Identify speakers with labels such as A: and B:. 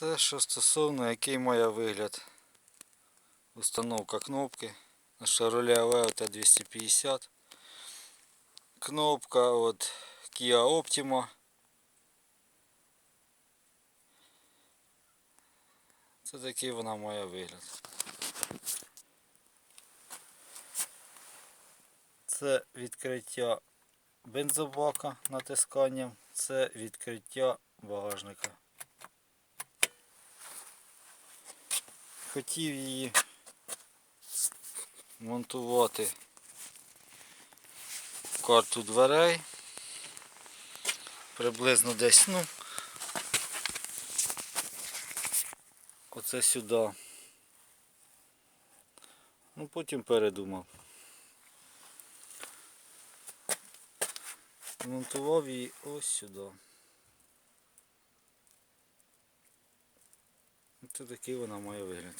A: Це що стосовно який має вигляд. Установка кнопки на Chevrolet Aveo T250. Кнопка от Kia Optima. Це такий вона має вигляд. Це відкриття бензобака натисканням, це відкриття багажника. Хотів її монтувати в карту дверей. Приблизно десь, ну, оце сюди. Ну потім передумав. Монтував її ось сюди. Це такий вона має вигляд.